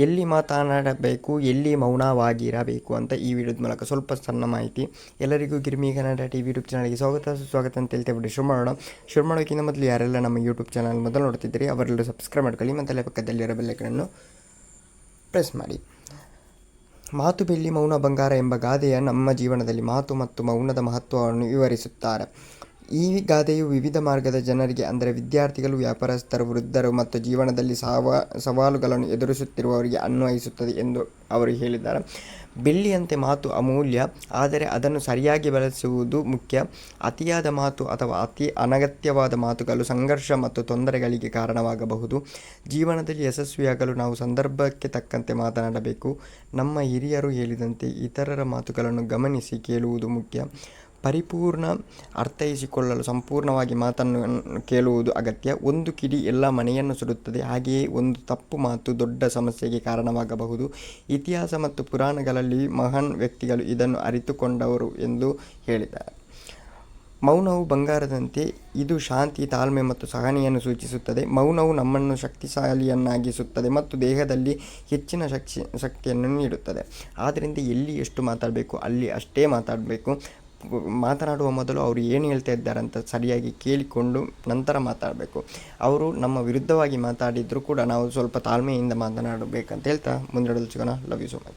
ಎಲ್ಲಿ ಮಾತನಾಡಬೇಕು, ಎಲ್ಲಿ ಮೌನವಾಗಿರಬೇಕು ಅಂತ ಈ ವಿಡಿಯೋದ ಮೂಲಕ ಸ್ವಲ್ಪ ಸಣ್ಣ ಮಾಹಿತಿ. ಎಲ್ಲರಿಗೂ Girmi Kannada T V YouTube ಚಾನಲ್ಗೆ ಸ್ವಾಗತ. ಸ್ವಾಗತ ಅಂತ ಹೇಳ್ತಾ ಬಿಡಿ ಶುರು ಮಾಡೋಣ ಶುರು ಮಾಡೋಕ್ಕಿಂತ ಮೊದಲು ಯಾರೆಲ್ಲ ನಮ್ಮ ಯೂಟ್ಯೂಬ್ ಚಾನಲ್ ಮೊದಲು ನೋಡ್ತಿದ್ದೀರಿ, ಅವರೆಲ್ಲರೂ ಸಬ್ಸ್ಕ್ರೈಬ್ ಮಾಡ್ಕೊಳ್ಳಿ, ಮತ್ತು ಅಲ್ಲೇ ಪಕ್ಕದಲ್ಲಿರೋ ಬೆಲ್ಲೈಕನನ್ನು ಪ್ರೆಸ್ ಮಾಡಿ. ಮಾತು ಬೆಳ್ಳಿ ಮೌನ ಬಂಗಾರ ಎಂಬ ಗಾದೆಯ ನಮ್ಮ ಜೀವನದಲ್ಲಿ ಮಾತು ಮತ್ತು ಮೌನದ ಮಹತ್ವವನ್ನು ವಿವರಿಸುತ್ತಾರೆ. ಈ ಗಾದೆಯು ವಿವಿಧ ಮಾರ್ಗದ ಜನರಿಗೆ, ಅಂದರೆ ವಿದ್ಯಾರ್ಥಿಗಳು, ವ್ಯಾಪಾರಸ್ಥರು, ವೃದ್ಧರು ಮತ್ತು ಜೀವನದಲ್ಲಿ ಸಾವ, ಸವಾಲುಗಳನ್ನು ಎದುರಿಸುತ್ತಿರುವವರಿಗೆ ಅನ್ವಯಿಸುತ್ತದೆ ಎಂದು ಅವರು ಹೇಳಿದ್ದಾರೆ. ಬೆಳ್ಳಿಯಂತೆ ಮಾತು ಅಮೂಲ್ಯ, ಆದರೆ ಅದನ್ನು ಸರಿಯಾಗಿ ಬಳಸುವುದು ಮುಖ್ಯ. ಅತಿಯಾದ ಮಾತು ಅಥವಾ ಅತಿ ಅನಗತ್ಯವಾದ ಮಾತುಗಳು ಸಂಘರ್ಷ ಮತ್ತು ತೊಂದರೆಗಳಿಗೆ ಕಾರಣವಾಗಬಹುದು. ಜೀವನದಲ್ಲಿ ಯಶಸ್ವಿಯಾಗಲು ನಾವು ಸಂದರ್ಭಕ್ಕೆ ತಕ್ಕಂತೆ ಮಾತನಾಡಬೇಕು. ನಮ್ಮ ಹಿರಿಯರು ಹೇಳಿದಂತೆ ಇತರರ ಮಾತುಗಳನ್ನು ಗಮನಿಸಿ ಕೇಳುವುದು ಮುಖ್ಯ. ಪರಿಪೂರ್ಣ ಅರ್ಥೈಸಿಕೊಳ್ಳಲು ಸಂಪೂರ್ಣವಾಗಿ ಮಾತನ್ನು ಕೇಳುವುದು ಅಗತ್ಯ. ಒಂದು ಕಿಡಿ ಎಲ್ಲ ಮನೆಯನ್ನು ಸುಡುತ್ತದೆ, ಹಾಗೆಯೇ ಒಂದು ತಪ್ಪು ಮಾತು ದೊಡ್ಡ ಸಮಸ್ಯೆಗೆ ಕಾರಣವಾಗಬಹುದು. ಇತಿಹಾಸ ಮತ್ತು ಪುರಾಣಗಳಲ್ಲಿ ಮಹಾನ್ ವ್ಯಕ್ತಿಗಳು ಇದನ್ನು ಅರಿತುಕೊಂಡವರು ಎಂದು ಹೇಳಿದ್ದಾರೆ. ಮೌನವು ಬಂಗಾರದಂತೆ, ಇದು ಶಾಂತಿ, ತಾಳ್ಮೆ ಮತ್ತು ಸಹನೆಯನ್ನು ಸೂಚಿಸುತ್ತದೆ. ಮೌನವು ನಮ್ಮನ್ನು ಶಕ್ತಿಶಾಲಿಯನ್ನಾಗಿಸುತ್ತದೆ ಮತ್ತು ದೇಹದಲ್ಲಿ ಹೆಚ್ಚಿನ ಶಕ್ತಿ, ಶಕ್ತಿಯನ್ನು ನೀಡುತ್ತದೆ. ಆದ್ದರಿಂದ ಎಲ್ಲಿ ಎಷ್ಟು ಮಾತಾಡಬೇಕು, ಅಲ್ಲಿ ಅಷ್ಟೇ ಮಾತಾಡಬೇಕು. ಮಾತನಾಡುವ ಮೊದಲು ಅವರು ಏನು ಹೇಳ್ತಾ ಇದ್ದಾರೆ ಅಂತ ಸರಿಯಾಗಿ ಕೇಳಿಕೊಂಡು ನಂತರ ಮಾತಾಡಬೇಕು. ಅವರು ನಮ್ಮ ವಿರುದ್ಧವಾಗಿ ಮಾತಾಡಿದರೂ ಕೂಡ ನಾವು ಸ್ವಲ್ಪ ತಾಳ್ಮೆಯಿಂದ ಮಾತನಾಡಬೇಕಂತ ಹೇಳ್ತಾ ಮುಂದೆ ಸಿಗೋಣ. Love you so much